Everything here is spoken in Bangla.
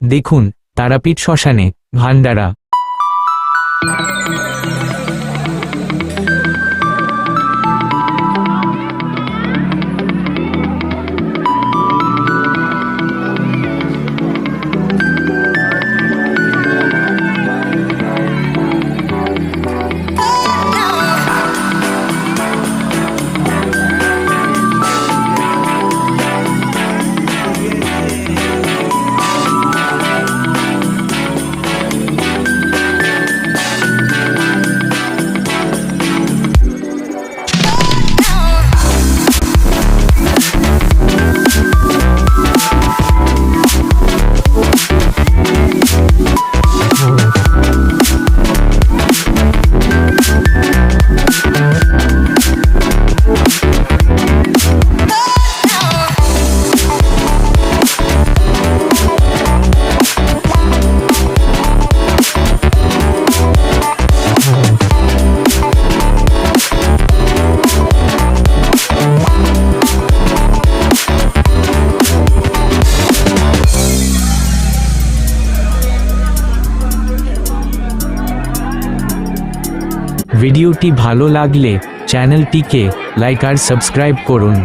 দেখুন তারাপীঠ শ্মশানে ভান্ডারা। ভিডিওটি ভালো লাগলে চ্যানেলটিকে লাইক আর সাবস্ক্রাইব করুন